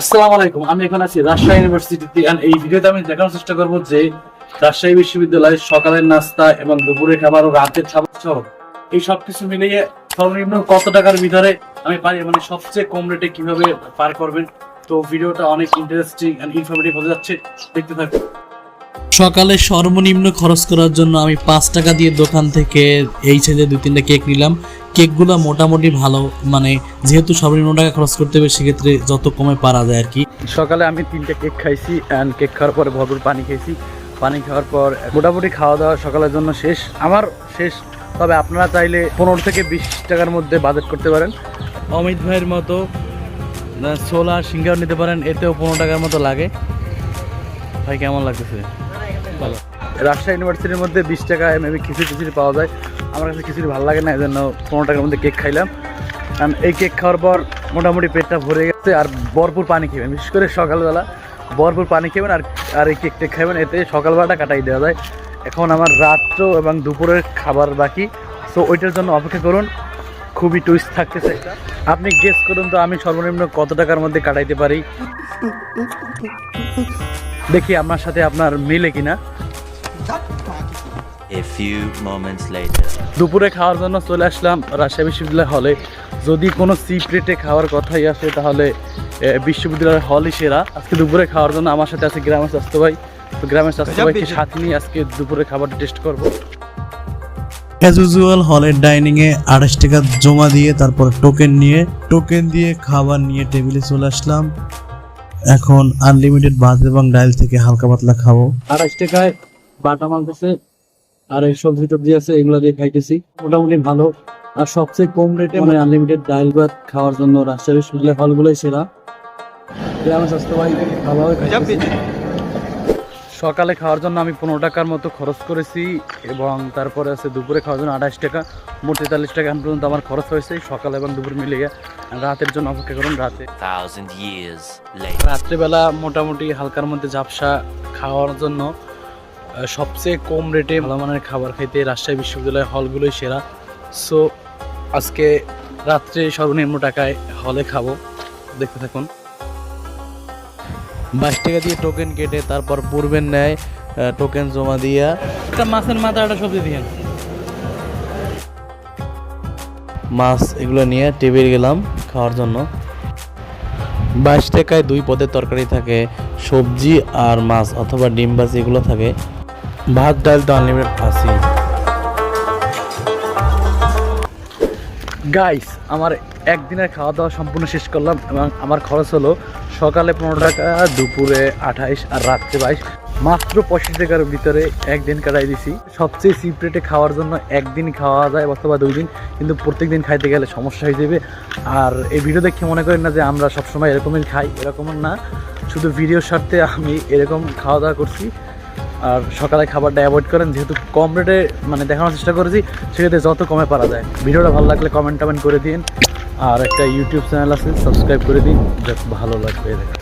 আসসালামু আলাইকুম, আমি এখন আছি রাজশাহী ইউনিভার্সিটিতে এই ভিডিওতে আমি দেখানোর চেষ্টা যে রাজশাহী বিশ্ববিদ্যালয়ে সকালের নাস্তা এবং দুপুরের খাবার ও রাতের খাবার সহ এই মিলিয়ে সর্বনিম্ন কত টাকার ভিতরে আমি পারি মানে সবচেয়ে কম রেটে কীভাবে পার করবেন? তো ভিডিওটা অনেক ইন্টারেস্টিং এন্ড ইনফরমেটিভ হতে যাচ্ছে, দেখতে থাকুন। সকালে সর্বনিম্ন খরচ করার জন্য আমি পাঁচ টাকা দিয়ে দোকান থেকে এই সাইজে দুই তিনটা কেক নিলাম। কেকগুলো মোটামুটি ভালো মানে যেহেতু সর্বনিম্ন টাকা খরচ করতে হবে সেক্ষেত্রে যত কমে পারা যায় আর কি। সকালে আমি তিনটে কেক খাইছি অ্যান্ড কেক খাওয়ার পরে ভরপুর পানি খেয়েছি। পানি খাওয়ার পর মোটামুটি খাওয়া দাওয়া সকালের জন্য শেষ। আমার শেষ তবে আপনারা চাইলে পনেরো থেকে বিশ টাকার মধ্যে বাজেট করতে পারেন। অমিত ভাইয়ের মতো ছোলা সিঙ্গার নিতে পারেন এতেও পনেরো টাকার মতো লাগে। ভাই কেমন লাগতেছে? ভালো। রাজশাহী ইউনিভার্সিটির মধ্যে বিশ টাকায় মেবি খিচুড়ি টিচুড়ি পাওয়া যায়। আমার কাছে খিচুড়ি ভালো লাগে না এই জন্য পনেরো টাকার মধ্যে কেক খাইলাম। কারণ এই কেক খাওয়ার পর মোটামুটি পেটটা ভরে গেছে আর ভরপুর পানি খাবেন বিশেষ করে সকালবেলা ভরপুর পানি খাবেন আর আর এই কেক টেক খাবেন এতে সকালবেলাটা কাটাই দেওয়া যায়। এখন আমার রাত্র এবং দুপুরের খাবার বাকি। সো ওইটার জন্য অপেক্ষা করুন, খুবই টুইস্ট থাকতেছে। আপনি গেস করুন তো আমি সর্বনিম্ন কত টাকার মধ্যে কাটাইতে পারি। দেখি আমার সাথে আপনার মিলে কিনা। দুপুরে খাওয়ার জন্য চলে আসলাম রাজশাহী বিশ্ববিদ্যালয় হলে যদি কোনো সিপ রেটে খাওয়ার কথাই আসে তাহলে এ, বিশ্ববিদ্যালয়ের হলই সেরা। আজকে দুপুরে খাওয়ার জন্য আমার সাথে আছে গ্রামের স্বাস্থ্য ভাই। তো গ্রামের স্বাস্থ্য ভাইকে সাথে নিয়ে আজকে দুপুরে খাবার টেস্ট করব। অ্যাজ ইউজুয়াল হলের ডাইনিংয়ে আড়াইশ টাকা জমা দিয়ে তারপর টোকেন নিয়ে টোকেন দিয়ে খাবার নিয়ে টেবিলে চলে আসলাম। এখন আনলিমিটেড ভাত এবং ডাল থেকে হালকা পাতলা খাব। আড়াইশ টাকায় বাটা মালতেছে আর এই সবজি টবজি আছে এগুলো দিয়ে খাইতেছি। মোটামুটি ভালো। আর সবচেয়ে কম রেটে মানে আনলিমিটেড ডাল ভাত খাওয়ার জন্য রাজশাহী হলগুলোই সেরা। ভালোভাবে সকালে খাওয়ার জন্য আমি পনেরো টাকার মতো খরচ করেছি এবং তারপরে আছে দুপুরে খাওয়ার জন্য আঠাশ টাকা মোট তেতাল্লিশ টাকা এখন পর্যন্ত আমার খরচ হয়েছে সকাল এবং দুপুর মিলিয়ে রাতের জন্য অপেক্ষা করুন রাতে. রাত্রেবেলা মোটামুটি হালকার মধ্যে ঝাপসা খাওয়ার জন্য সবচেয়ে কম রেটে ভালো মানের খাবার খাইতে রাজশাহী বিশ্ববিদ্যালয়ের হলগুলোই সেরা। সো আজকে রাত্রে সর্বনিম্ন টাকায় হলে খাব। দেখতে থাকুন। বাইশ টাকা দিয়ে টোকেন কেটে তারপর পূর্বের ন্যায় টোকেন জমা দিয়া। একটা মাছের মাথা একটা সবজি দিয়ে। মাছ এগুলো নিয়ে টেবিল গেলাম খাওয়ার জন্য। বাইশ টাকায় দুই পদের তরকারি থাকে সবজি আর মাছ অথবা ডিম ভাজি এগুলো থাকে। ভাত, ডাল তো আনলিমিটেড আছি গাইস আমার একদিনের খাওয়া দাওয়া সম্পূর্ণ শেষ করলাম এবং আমার খরচ হলো সকালে পনেরো টাকা, দুপুরে আঠাইশ আর রাত্রে বাইশ। মাত্র পঁয়ষট্টি টাকার ভিতরে একদিন কাটাই দিছি। সবচেয়ে চিপ রেটে খাওয়ার জন্য একদিন খাওয়া যায় অথবা দুই দিন, কিন্তু প্রত্যেক দিন খাইতে গেলে সমস্যা হয়ে যাবে। আর এই ভিডিও দেখে মনে করেন না যে আমরা সবসময় এরকমই খাই এরকম না। শুধু ভিডিওর স্বার্থে আমি এরকম খাওয়া দাওয়া করছি। আর সকালে খাবারটা অ্যাভয়েড করেন। যেহেতু কম রেটে মানে দেখানোর চেষ্টা করেছি, সেক্ষেত্রে যত কমে পারা যায়। ভিডিওটা ভালো লাগলে কমেন্ট টমেন্ট করে দিন। আর একটা ইউটিউব চ্যানেল আছে সাবস্ক্রাইব করে দিন। যাতে ভালো লাগবে দেখে।